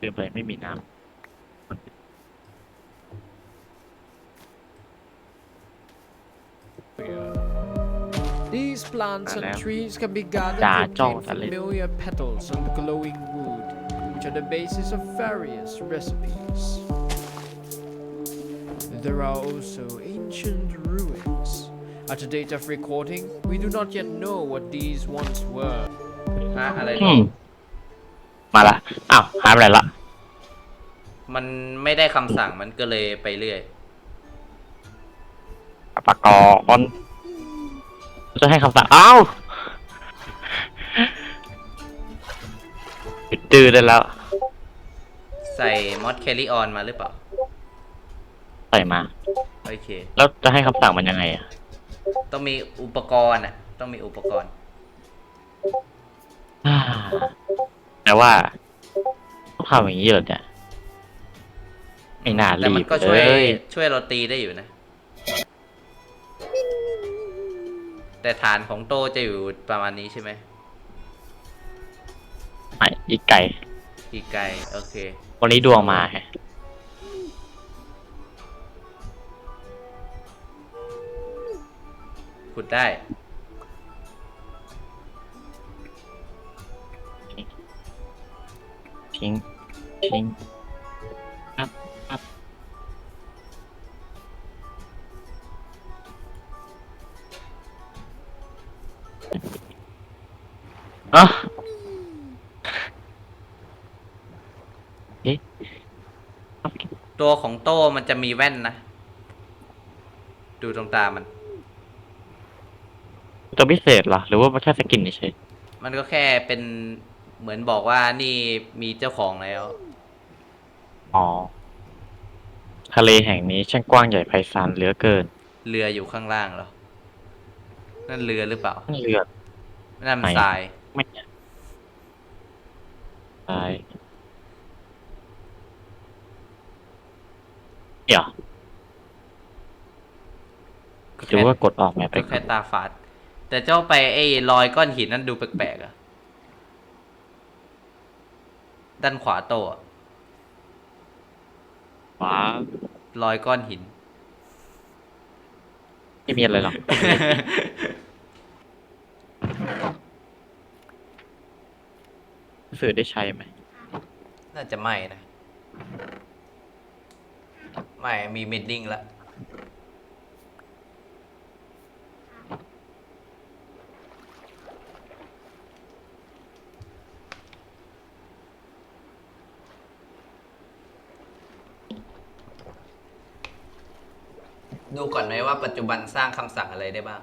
ลืมไปไม่มีน้ These plants and Hello. trees can be gathered Dạ, to cho obtain ta lên. familiar petals on the glowing wood, which are the basis of various recipes. There are also ancient ruins. At the date of recording, we do not yet know what these once were. ฮะอะไร ำ ต่ อื อ ม มาละ อ้าว ห ายไปไหนละ มันไม่ได้คำสั่งมันก็เลยไปเรื่อย ปากกอนจะให้คำสั่งอ้าวหยุดดื้อได้แล้ว ใส่มอดแคริออนมาหรือเปล่า ใส่มา โอเค แล้วจะให้คำสั่งมันยังไงอะ ต้องมีอุปกรณ์อะ ต้องมีอุปกรณ์อ่าแต่ว่า ต้องทำอย่างนี้เหรอเนี่ยไม่น่าแต่รีมันบก็ช่วยเลยช่วยเราตีได้อยู่นะ แต่ฐานของโตจะอยู่ประมาณนี้ใช่ไหมไม่อีกไก่อีกไกลโอเค วันนี้ดวงมาแฮะขุดได้ ทิ้งทิ้งครับครับ อะเอ๊ะเอาตัวของโตมันจะมีแว่นนะ ดูตรงตามัน ตัวพิเศษเหรอ หรือว่ามันแค่สกินเฉยมันก็แค่เป็นเหมือนบอกว่านี่มีเจ้าของแล้วๆ อ๋อ ทะเลแห่งนี้ช่างกว้างใหญ่ไพศาลเหลือเกิน เรืออยู่ข้างล่างเหรอ นั่นเรือหรือเปล่าเรือนั่นมันไหนทราย ไม่เนี่ยตายเดี๋ยวหรือว่ากดออกแมปไปก็แค่ตาฝาด แต่เจ้าไปไอ้รอยก้อนหินนั่นดูแปลกๆอะด้านขวาโตอะ ว้ารอยก้อนหิน ไม่มีอะไรหรอก สื่อได้ใช้ไหม น่าจะไม่นะ ไม่มีเมดดิ้งแล้ว ดูก่อนไหมว่าปัจจุบันสร้างคำสั่งอะไรได้บ้าง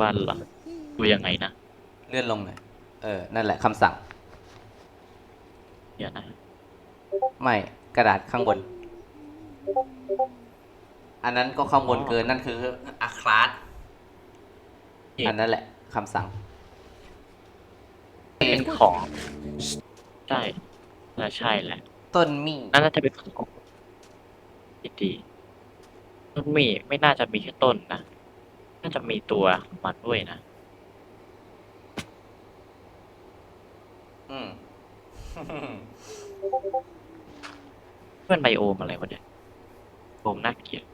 วันเหรอดูยังไงนะเลื่อนลงหน่อยเออ นั่นแหละคำสั่ง เดี๋ยวนะไม่กระดาษข้างบน อันนั้นก็ข้างบนเกินนั่นคืออาคลาสนี่อันนั้นแหละคำสั่ง เป็นของใช่น่าใช่แหละ ต้นมี่น่าจะเป็นของดีๆต้นมีไม่น่าจะมีแค่ต้นนะ น่าจะมีตัวมันด้วยนะ อืมเพื่อนไบโอมอะไรวะเนี่ยโอมน่าเกลียด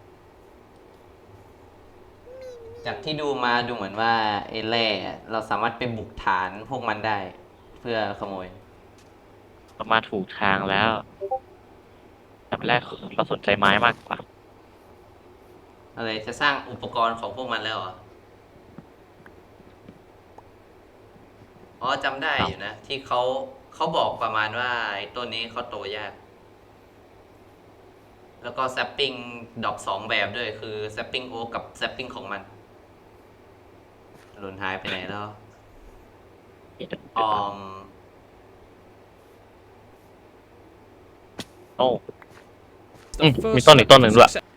จากที่ดูมาดูเหมือนว่าไอ้แร่เราสามารถไปบุกฐานพวกมันได้ เพื่อขโมย เรามาถูกทางแล้วแต่แรกเราสนใจไม้มากกว่า อะไรจะสร้างอุปกรณ์ของพวกมันแล้วเหรอ อ๋อจำได้อยู่นะ ที่เขาเขาบอกประมาณว่าไอ้ต้นนี้เขาโตยาก แล้วก็แซปปิ้งดอกสองแบบด้วยคือแซปปิ้งโอกับแซปปิ้งของมัน หล่นหายไปไหนแล้ว ออมโอ้ The Mm, first may ต้นอีกต้นหนึ่งด้วย success-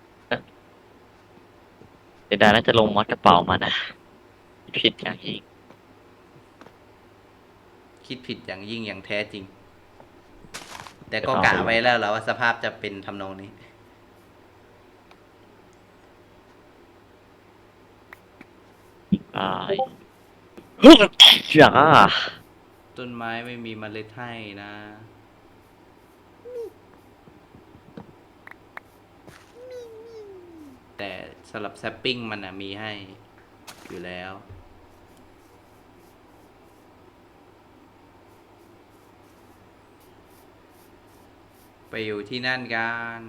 เดี๋ยวดาน่าจะลงมอดกระเป๋ามานะ ผิดอย่างยิ่งคิดผิดอย่างยิ่งอย่างแท้จริง แต่ก็กะไว้แล้วแล้วว่าสภาพจะเป็นทำนองนี้ตายเฮ้ย จ้าต้นไม้ไม่มีเมล็ดให้นะ แต่สำหรับแซปปิ้งมันนะมีให้ อยู่แล้ว ไปอยู่ที่นั่นกัน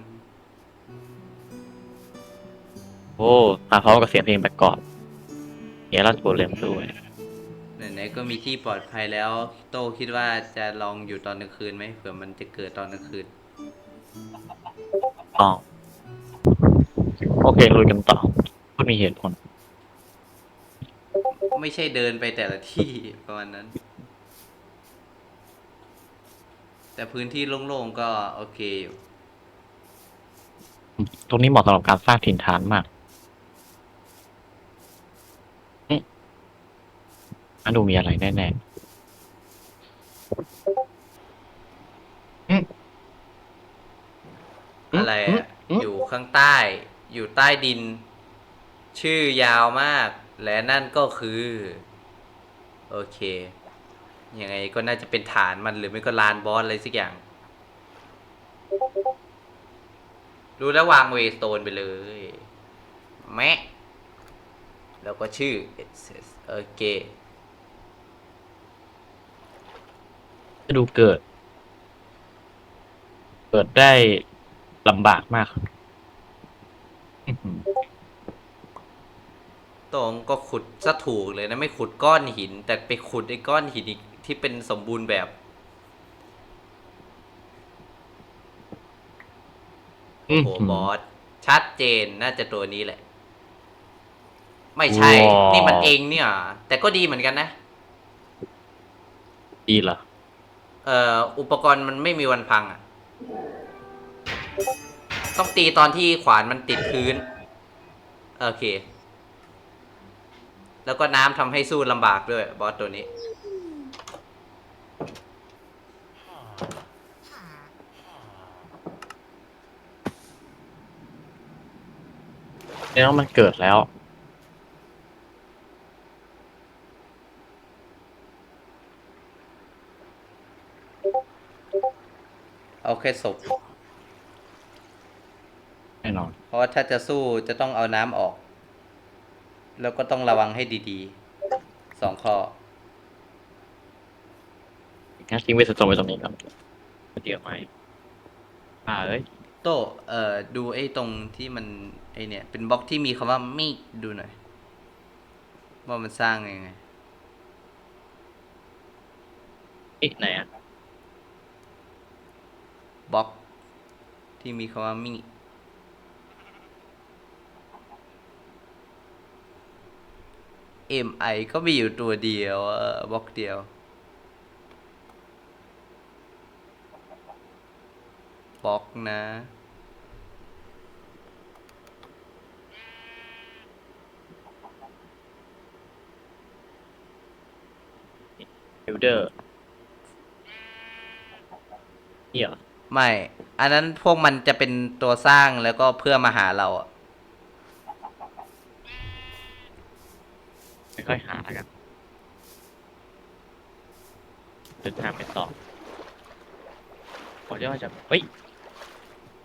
โอ้มาพร้อมกับเสียงเพลงประกอบเอรัสโกเลมด้วยไหนๆ ก็มีที่ปลอดภัยแล้ว โตคิดว่าจะลองอยู่ตอนกลางคืนไหมเผื่อมันจะเกิดตอนกลางคืน อ๋อโอเคลุยกันต่อพูดมีเหตุผล ไม่ใช่เดินไปแต่ละที่ ประมาณนั้น แต่พื้นที่โล่งๆก็โอเคอยู่ ตรงนี้เหมาะสำหรับการสร้างถิ่นฐานมากอืม อันดูมีอะไรแน่ๆอืมอะไรอืมอะอืมอยู่ข้างใต้ อยู่ใต้ดิน ชื่อยาวมาก และนั่นก็คือ โอเค ยังไงก็น่าจะเป็นฐานมันหรือไม่ก็ลานบอสอะไรสักอย่าง รู้แล้ววางเวสโตนไปเลย แมะ แล้วก็ชื่อ SS โอเค จะดูเกิด เกิดได้ลำบากมากอื้อหือตรงก็ขุดซะถูกเลยนะ ไม่ขุดก้อนหิน แต่ไปขุดไอ้ก้อนหินอีกที่เป็นสมบูรณ์แบบโอ้โหบอสชัดเจนน่าจะตัวนี้แหละ ไม่ใช่ นี่มันเองเนี่ย แต่ก็ดีเหมือนกันนะ ดีเหรอ เอ่ออุปกรณ์มันไม่มีวันพังอะ ต้องตีตอนที่ขวานมันติดพื้น โอเค แล้วก็น้ำทำให้สู้ลำบากด้วย บอสตัวนี้ แล้วมันเกิดแล้ว เอาแค่ศพ แน่นอนเพราะว่าถ้าจะสู้จะต้องเอาน้ำออก แล้วก็ต้องระวังให้ดีๆ สองข้อ งั้นทิ้งเวสโตนไว้ตรงนี้ก่อนเดี๋ยวไหมอ่าเอ้ยโตเอ่อ ดูไอ้ตรงที่มันไอเนี่ย เป็นบล็อกที่มีคำว่ามีดดูหน่อย ว่ามันสร้างยังไงอีกไหนอะ บล็อกที่มีคำว่ามีเอ็มไอก็มีอยู่ตัวเดียวบล็อกเดียวบล็อกนะบิลเดอร์เหี้ย ไม่ อันนั้นพวกมันจะเป็นตัวสร้างแล้วก็เพื่อมาหาเราอะไม่ค่อยหาแล้วกันเดินทางไปต่อผมจะว่าจะเฮ้ย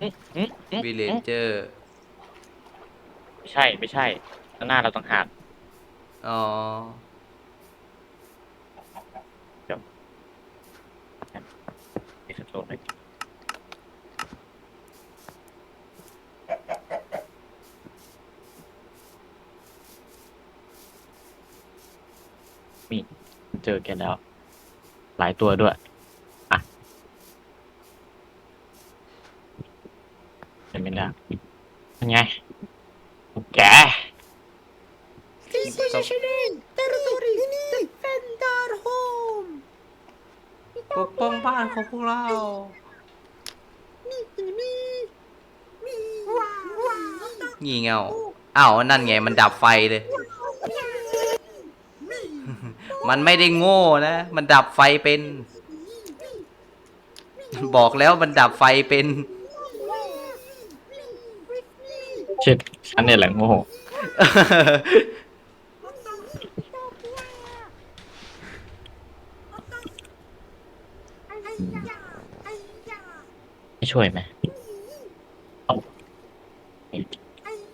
อื้ออื้ออื้อวิเลเจอร์ ไม่ใช่ไม่ใช่ข้างหน้าเราต้องหากอ๋อเวสโตนเลย มีเจอแกแล้ว หลายตัวด้วย อะเป็นไม่ได้เป็นไงแกปกป้องบ้านของพวกเรางี่เง่าอ้าวนั่นไงมันดับไฟเลย มันไม่ได้โง่นะ มันดับไฟเป็น บอกแล้วมันดับไฟเป็น เช็ดฉันเนี่ยแหละโง่ไม่ช่วยไหม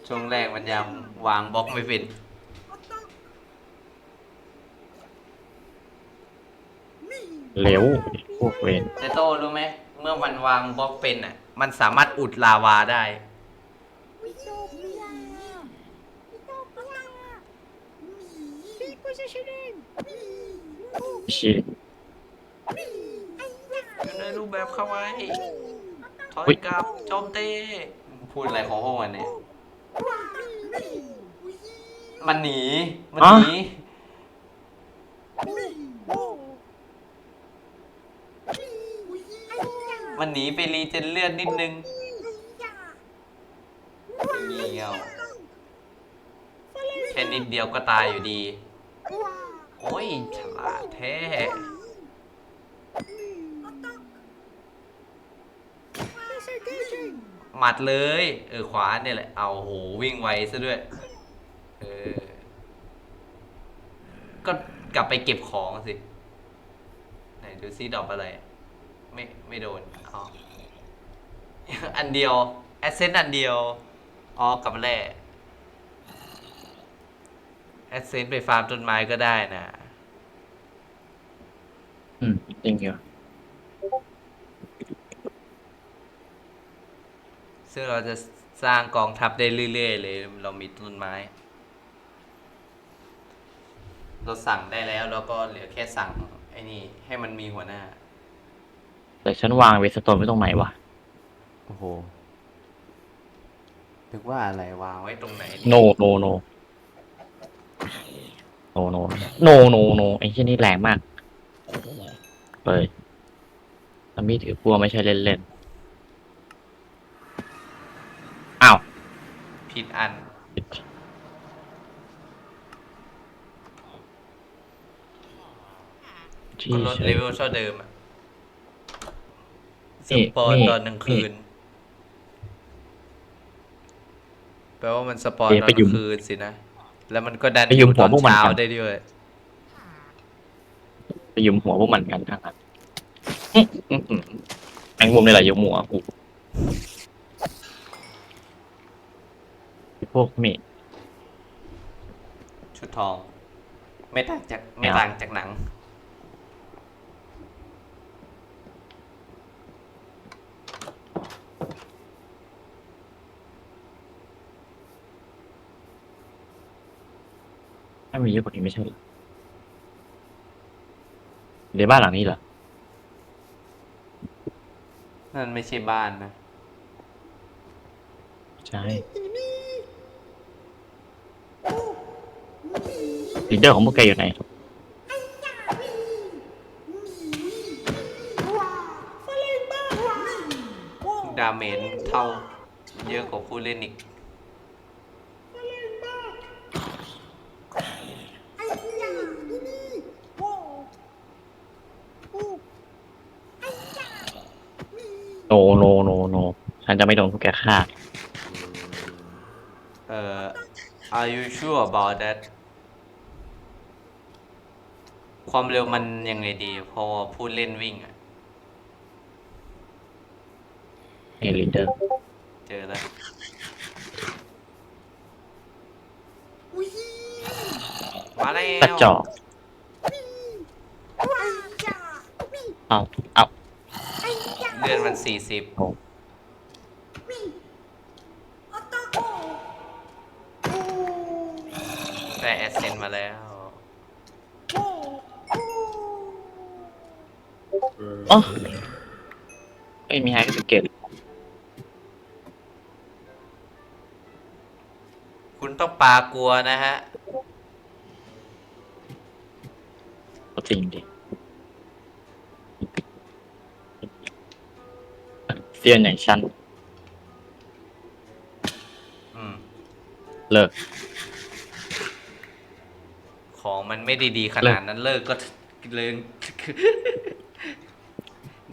ช่วงแรกมันยังวางบล็อกไม่เป็น เร็วพวกเวนเจโต้รู้ไหมเมื่อมันวางบล็อกเป็นอะ มันสามารถอุดลาวาได้ชิอยู่ในรูปแบบเข้าไว้ถอยอุ๊ยกลับโจมตีพูดอะไรของพวกมันเนี่ย มันหนี มันหนี มันหนีไปรีเจนเลือดนิดนึงเงี้ยวแค่นิดเดียวก็ตายอยู่ดี โอ้ยฉลาดแท้หมัดเลย เออขวาเนี่ยแหละ เอาโหวิ่งไวซะด้วย เออ ก็กลับไปเก็บของสิไหน ดูซิดอกอะไร ไม่ไม่โดนอ๋ออันเดียวแอสเซนต์อันเดียว อ๋อกลับมาแร่แอสเซนต์ไปฟาร์มต้นไม้ก็ได้นะ อืม จริงอยู่ซึ่งเราจะสร้างกองทัพได้เรื่อยๆเลย เรามีต้นไม้ เราสั่งได้แล้ว แล้วก็เหลือแค่สั่ง ไอ้นี่ ให้มันมีหัวหน้า แต่ฉันวางเวสโตนไว้ตรงไหนวะ โอ้โหนึกว่าอะไรวางไว้ตรงไหนโน โน โน โน โน โน โน โน ไอ้ที่นี่แรงมากเลยแล้วมีดถือพัวไม่ใช่เล่นเล่นๆอ้าว ผิดอัน ที่ ก็ลดใช้เลเวลเท่าเดิมอะสนี่ปอนนี่ตอนกลางคืน แปลว่ามันสปอนเอ๊ะตอนไปกหยุลามงคืนสินะ แล้วมันก็ดันไปหยุมตอนหัวพวกมันเช้ากันได้ด้วยไปยุมหัวพวกมันกันทั้งนั้นอื้ออื้อหือแมงมุมนี่แหละยุมหัวกูพวกเมดชุดทอง ไม่ต่างจากไม่ไม่เอาต่างจากหนัง ถ้ามีเยอะกว่านี้ไม่ใช่เหรอในบ้านหลังนี้เหรอนั่นไม่ใช่บ้านนะ ใช่ลีดเดอร์ของพวกแกอยู่ไหนดาเมจเท่า เยอะกว่าผู้เล่นอีก โนโนโนโนฉัน จะไม่โดนพวกแกฆ่า เอ่อ are you sure about that ความเร็วมันยังไงดีพอผู้เล่นวิ่งอะไอ้ลีดเดอร์เจอแล้ว มาแล้ว กระจอกเอาเอา เดือนมันสี่สิบ โอ้ ได้แอส เซนมาแล้วอ๋อไม่มีไฮก็สเก็ตคุณต้องปลากลัวนะฮะก็จริงดิเซียนอย่างฉัน อืม เลิก ของมันไม่ได้ดีขนาดนั้นเลิกก็เลิก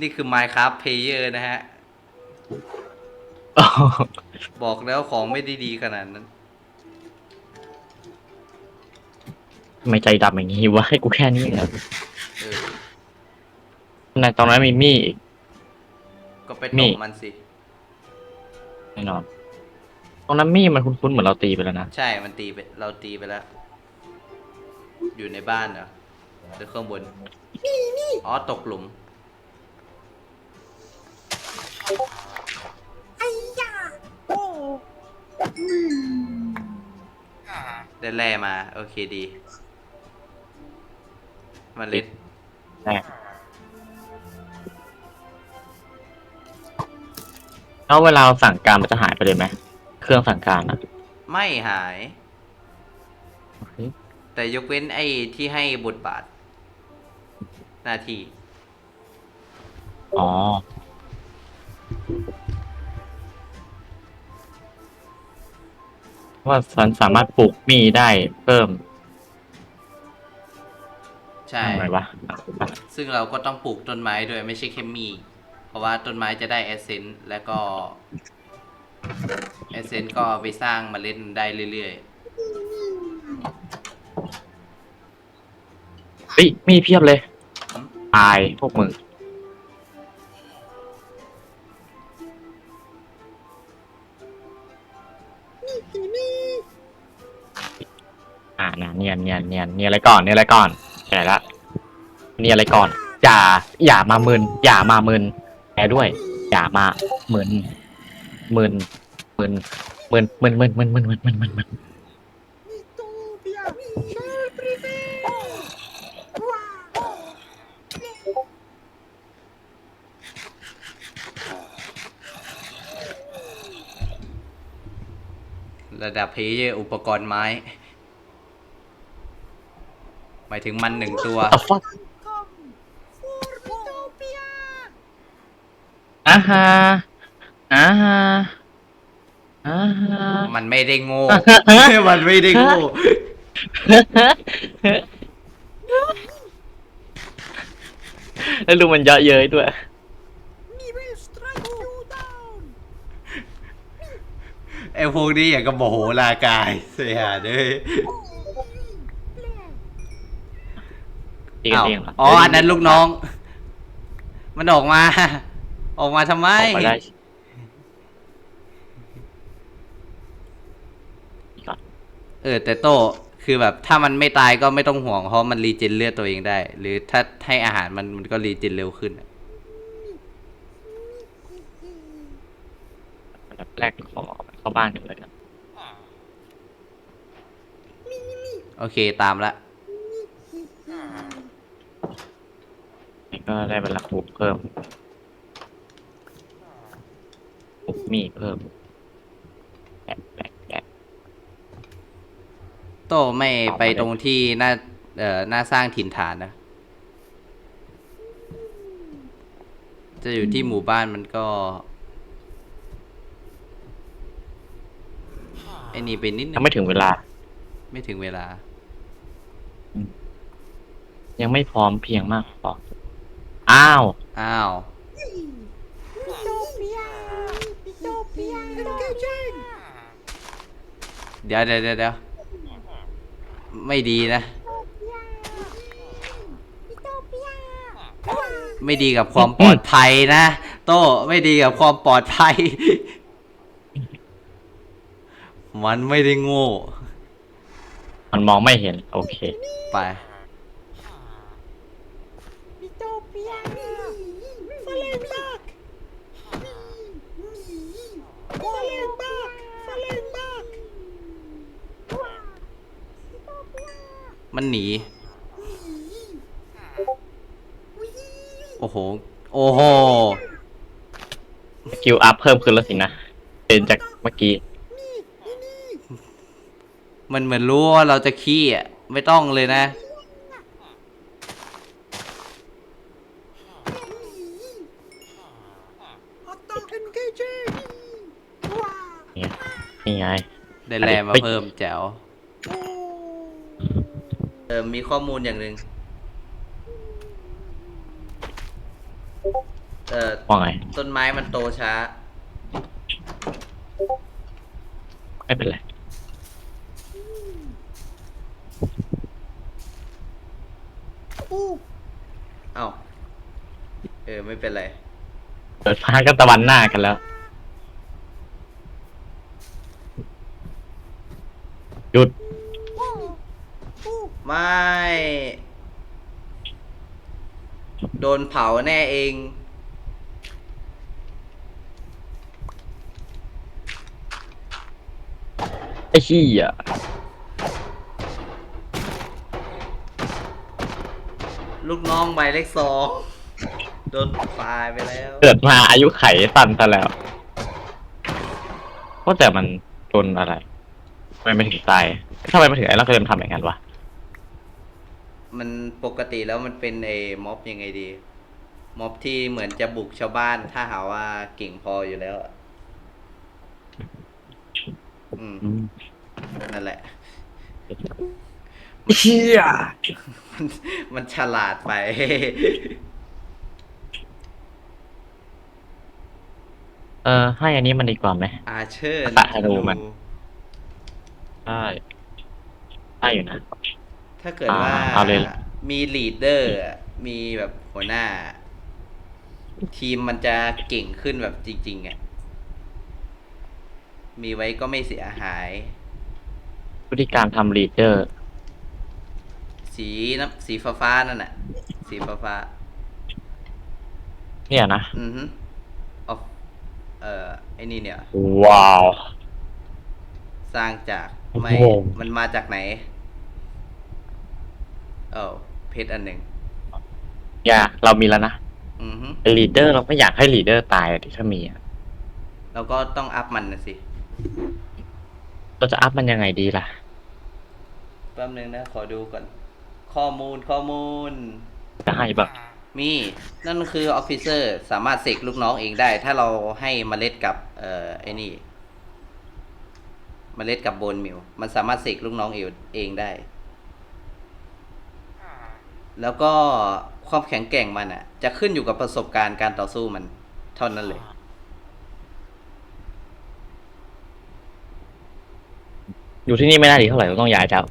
นี่คือ Minecraft Player นะฮะ บอกแล้วของไม่ได้ดีขนาดนั้นทำไมใจดำอย่างนี้วะให้กูแค่นี้เหรอเออในตอนนั้นมีมี่อีก ก็ไปมีตบมันสิ แน่นอน ตรงนั้นมี่มันคุ้นๆเหมือนเราตีไปแล้วนะ ใช่มันตีไปเราตีไปแล้ว อยู่ในบ้านเหรอหรือข้างบนอ๋อตกหลุมได้แร่มา โอเคดีเมาเล็ดแน่แล้วเวลาเราสั่งการมันจะหายไปเลยไหม เครื่องสั่งการอะไม่หายโอเค แต่ยกเว้นไอ้ที่ให้บทบาท หน้าที่ อ๋อ ว่าฉันสามารถปลูกมีได้เพิ่มใช่ ทำไมวะซึ่งเราก็ต้องปลูกต้นไม้ด้วยไม่ใช่แค่มี เพราะว่าต้นไม้จะได้แอสเซนต์แล้วก็แอสเซนต์ก็เอาไปสร้างเมล็ดได้เรื่อย เฮ้ยมีเพียบเลย ตายพวกมึง อ่านะเนียนเนียนเนียนเนียนอะไรก่อนเนียนอะไรก่อนแก่ละเนียนอะไรก่อน อย่า อย่ามามึน อย่ามามึนแกด้วย อย่ามามึนมึนมึนมึนมึนมึนมึนมึนมึนมึนมึนมึน ระดับเพลเยอร์อุปกรณ์ไม้ หมายถึงมันหนึ่งตัวต่อฟักอ่าฮะอ่าฮะอ่าฮะมันไม่ได้โง่ มันไม่ได้โง่ แล้วดูมันเยอะเย้ยด้วย ไอ้ พวกนี้อย่างกับโมโหลากายเสียเด้ยตีกันอ้าวเองเหรออ๋ออันนั้นลูกน้อง มันออกมา ออกมาทำไม ออกมาได้ก่อนเออแต่โตคือแบบถ้ามันไม่ตายก็ไม่ต้องห่วงเพราะมันรีเจนเลือดตัวเองได้ หรือถ้าให้อาหารมันมันก็รีเจนเร็วขึ้นอันดับแรกขอ เข้าบ้านกันเลยกันโอเคตามละ นี่ก็ได้เวลาปลูกเพิ่มปลูกมีเพิ่มแปะแปะแปะโตไม่ไปตรงที่หน้าเอ่อหน้าสร้างถิ่นฐานนะ จะอยู่ที่หมู่บ้านมันก็ไอ้นี่เป็นนิดนึยังงไม่ถึงเวลา ไม่ถึงเวลา ยังไม่พร้อมเพรียงมากพออ้าว อ้าว เดี๋ยวเดี๋ยวเดี๋ยวเดี๋ยวไม่ดีนะ ไม่ดีกับความปลอดภัยนะ โต้ไม่ดีกับความปลอดภัย มันไม่ได้โง่ มันมองไม่เห็น โอเค ไปมันหนี โอ้โห โอ้โห สกิลอัพเพิ่มขึ้นแล้วสินะ เป็นจากเมื่อกี้ มันเหมือนรู้ว่าเราจะขี้อะ ไม่ต้องเลยนะเนี่ยนี่ไง ได้แรมาเพิ่มแจ๋วเออมีข้อมูลอย่างหนึ่งเออว่าไง ต้นไม้มันโตช้า ไม่เป็นไร เอ้าเออไม่เป็นไร เปิดฟ้าก็ตะวันหน้ากันแล้ว หยุด ไม่ โดนเผาแน่เอง ไอ้ขี้อะลูกน้องใบเลขสองโดนตายไปแล้ว เกิดมาอายุไขสั้นซะแล้วว่าแต่มันโดนอะไรทำไมมันถึงตายทำไมมันถึงไอ้เราเคยทำอย่างนั้นวะมันปกติแล้วมันเป็นไอ้ม็อบยังไงดี ม็อบที่เหมือนจะบุกชาวบ้านถ้าหาว่าเก่งพออยู่แล้วอะอืมอืมนั่นแหละเฮียมันมันฉลาดไป เออให้อันนี้มันดีกว่าไหม อาเชอร์ปะธนูมันได้ได้อยู่นะ ถ้าเกิดว่าอ่าเอาเลยมีลีดเดอร์มีแบบหัวหน้า ทีมมันจะเก่งขึ้นแบบจริง ๆอะมีไว้ก็ไม่เสียหาย วิธีการทำลีดเดอร์ สีน้ำสีฟ้าฟ้าๆนั่นน่ะ สีฟ้าฟ้าเนี่ยนะ ๆอือฮึออฟ เอ่อไอ้นี่เนี่ย ว้าว สร้างจากไม่โอ้โห มันมาจากไหน เออเพชรอันหนึ่งอย่าเรามีแล้วนะอือฮึลีดเดอร์เราไม่อยากให้ลีดเดอร์ตายอะดิถ้ามีอะเราก็ต้องอัพมันนะสิเราจะอัพมันยังไงดีล่ะ แป๊บนึงนะ ขอดูก่อน ข้อมูลข้อมูลจะให้แบบ มีนั่นคือออฟฟิเซอร์สามารถเสกลูกน้องเองได้ ถ้าเราให้เมล็ดกับเอ่อไอ้นี่เมล็ดกับโบนมิลมันสามารถเสกลูกน้องเองเองได้ แล้วก็ความแข็งแกร่งมันอะ จะขึ้นอยู่กับประสบการณ์การต่อสู้มันเท่านั้นเลย อยู่ที่นี่ไม่น่าดีเท่าไหร่เราต้องย้ายเจ้า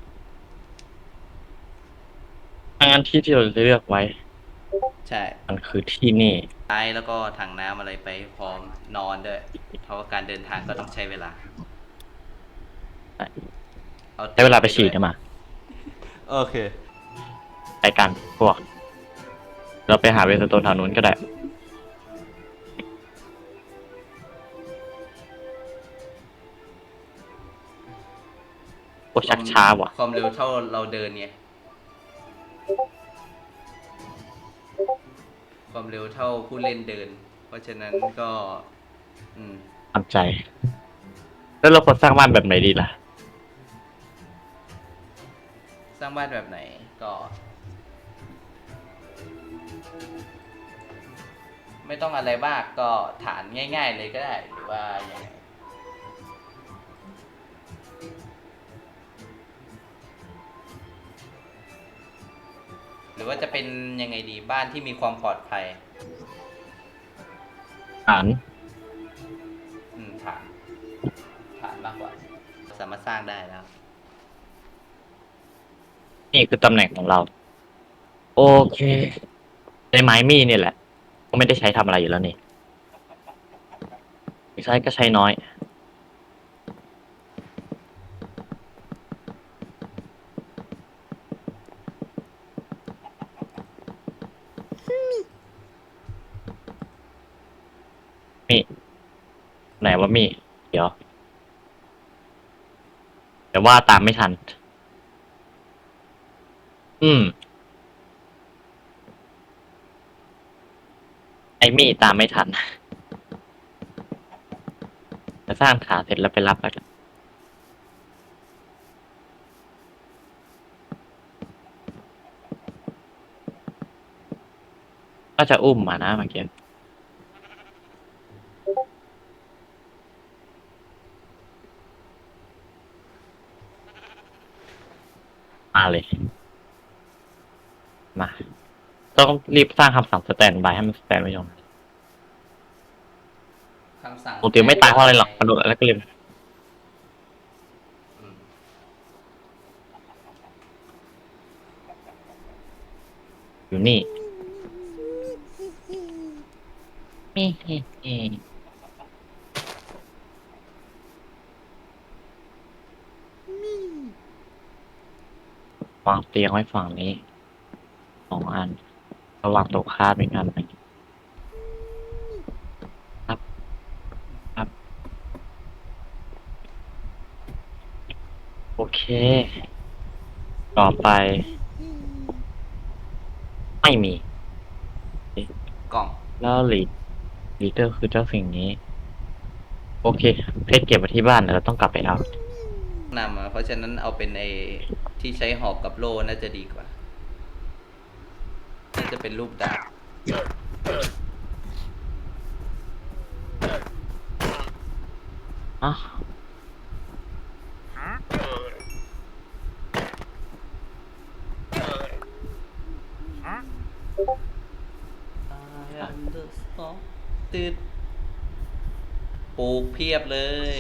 ถ้างั้นที่ที่เราจะเลือกไว้ ใช่มันคือที่นี่ใช้แล้วก็ถังน้ำอะไรไปพร้อมนอนด้วย เพราะว่าการเดินทางก็ต้องใช้เวลาอใช้เวลาไปฉีดนะมาโอเคไปกันพวก เราไปหาเวสโตนทางนู้นก็ได้ โอ้ชักช้าว่ะ ความเร็วเท่าเราเดินไง ความเร็วเท่าผู้เล่นเดิน เพราะฉะนั้นก็ อืมทำใจ แล้วเราควรสร้างบ้านแบบไหนดีล่ะ สร้างบ้านแบบไหนก็ ไม่ต้องอะไรมากก็ฐานง่าย ๆ เลยก็ได้ หรือว่ายังไง หรือว่าจะเป็นยังไงดีบ้านที่มีความปลอดภัยอ่านอืมฐานฐานมากกว่า สามารถสร้างได้แล้ว นี่คือตำแหน่งของเรา โอเคใช้ไม้มีดเนี่ยแหละก็ไม่ได้ใช้ทำอะไรอยู่แล้วนี่ใช้ก็ใช้น้อย มี ไหนว่ามีเดี๋ยว เดี๋ยวว่าตามไม่ทัน อืม ไอ้มี่ตามไม่ทันจะสร้างขาเสร็จแล้วไปรับกันก็จะอุ้มมานะเมื่อกี้ เลย มาต้องรีบสร้างคำสั่งสแตนบายให้มันสแตนไว้ยงคำสั่งปกติไม่ตายเพราะอะไรหรอกกระโดดแล้วก็เร็วอืมอยู่นี่มี วางเตียงไว้ฝั่งนี้สองอันระหว่างตัวคาดอีกอันหนึ่งครับ ครับ โอเค ต่อไป ไม่มี กล่อง แล้วลีดลีดเดอร์คือเจ้าสิ่งนี้ โอเค เพชรเก็บไว้ที่บ้านเดี๋ยวเราต้องกลับไปเอา นำมาเพราะฉะนั้นเอาเป็นไอ ที่ใช้หอกกับโล่น่าจะดีกว่า น่าจะเป็นรูปดาบอะตืดปลูกเพียบเลย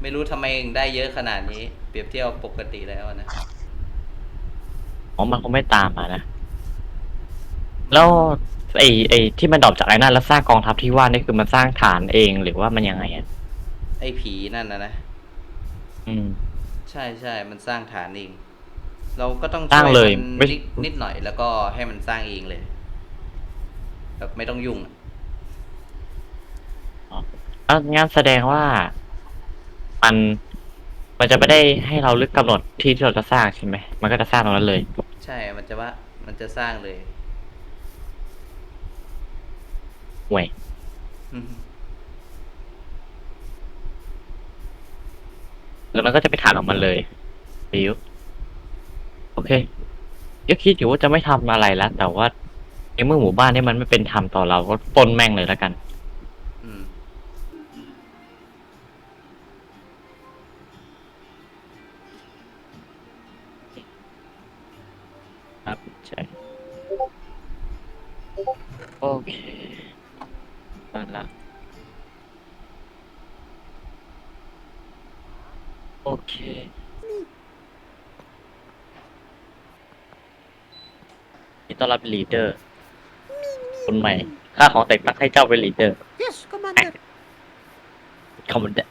ไม่รู้ทำไมถึงได้เยอะขนาดนี้ เปรียบเทียบปกติแล้วนะ อ๋อมันคงไม่ตามมานะ แล้วไอ้ไอ้ที่มันดรอปจากไอ้นั่นแล้วสร้างกองทัพที่ว่านี่คือมันสร้างฐานเองหรือว่ามันยังไงอะไอ้ผีนั่นนะนะ อืม ใช่ใช่ มันสร้างฐานเอง เราก็ต้องสร้างช่วยเลยมันไม่ นิดนิดหน่อยแล้วก็ให้มันสร้างเองเลย แบบไม่ต้องยุ่งอะอะงั้นแสดงว่า มันมันจะไม่ได้ให้เราเลือกกำหนดที่ที่เราจะสร้างใช่ไหมมันก็จะสร้างตรงนั้นเลยใช่มันจะว่ามันจะสร้างเลย ห่วยอืมแล้วมันก็จะไปฐานของมันเลยปิวโอเคก็คิดอยู่ว่าจะไม่ทำอะไรแล้ว แต่ว่าในเมื่อหมู่บ้านนี่มันไม่เป็นธรรมต่อเราก็ปล้นแม่งเลยแล้วกัน ลีดเดอร์คนใหม่ข้าของแต่งตั้งให้เจ้าเป็นลีดเดอร์ Yes, Commander. คอมมานเดอ